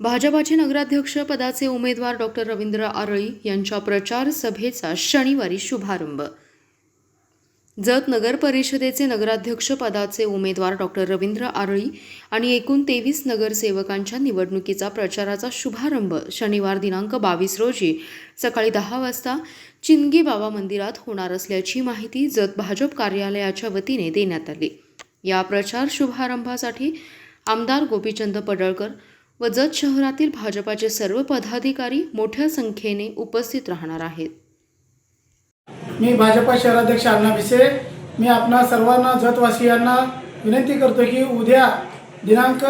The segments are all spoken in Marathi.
भाजपाचे नगराध्यक्ष पदाचे उमेदवार डॉक्टर रवींद्र आरळी यांच्या प्रचार सभेचा शनिवारी शुभारंभ. जत नगर परिषदेचे नगराध्यक्ष पदाचे उमेदवार डॉक्टर रवींद्र आरळी आणि एकूण तेवीस नगरसेवकांच्या निवडणुकीचा प्रचाराचा शुभारंभ शनिवार दिनांक बावीस रोजी सकाळी दहा वाजता चिंगी बाबा मंदिरात होणार असल्याची माहिती जत भाजप कार्यालयाच्या वतीने देण्यात आली. या प्रचार शुभारंभासाठी आमदार गोपीचंद पडळकर व जत शहरातील भाजपाचे सर्व पदाधिकारी मोठ्या संख्येने उपस्थित राहणार आहेत. मी भाजपा शहराध्यक्ष अण्णा भिसे. मी आपणा सर्वांना जतवासियांना विनंती करतो की उद्या दिनांक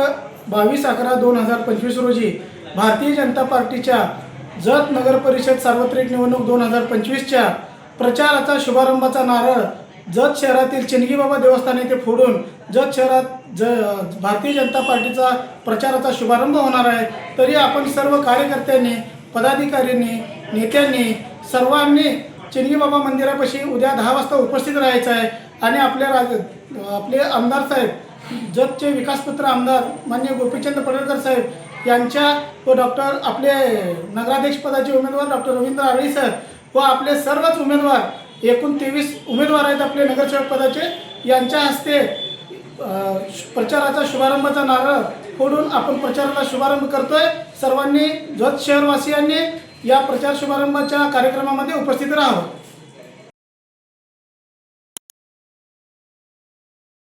बावीस अकरा दोन हजार पंचवीस रोजी भारतीय जनता पार्टीच्या जत नगर परिषद सार्वत्रिक निवडणूक दोन हजार पंचवीसच्या प्रचाराचा शुभारंभाचा नारळ जत शहरातील चिनगीबाबा देवस्थान येथे फोडून जत शहरात ज भारतीय जनता पार्टीचा प्रचाराचा शुभारंभ होणार आहे. तरी आपण सर्व कार्यकर्त्यांनी पदाधिकाऱ्यांनी नेत्यांनी सर्वांनी चिनगीबाबा मंदिरापाशी उद्या दहा वाजता उपस्थित राहायचं आहे. आणि आपल्या राज आपले आमदार साहेब जतचे विकासपुत्र आमदार मान्य गोपीचंद पडळकर साहेब यांच्या व डॉक्टर आपले नगराध्यक्षपदाचे उमेदवार डॉक्टर रवींद्र आळी सर व आपले सर्वच उमेदवार एकूण तेवीस उमेदवार आहेत आपले नगरसेवक पदाचे. यांच्या हस्ते प्रचाराचा शुभारंभाचा नारळ फोडून आपण प्रचाराला शुभारंभ करतोय. सर्वांनी जत शहरवासियांनी या प्रचार शुभारंभाच्या कार्यक्रमामध्ये उपस्थित राहावं.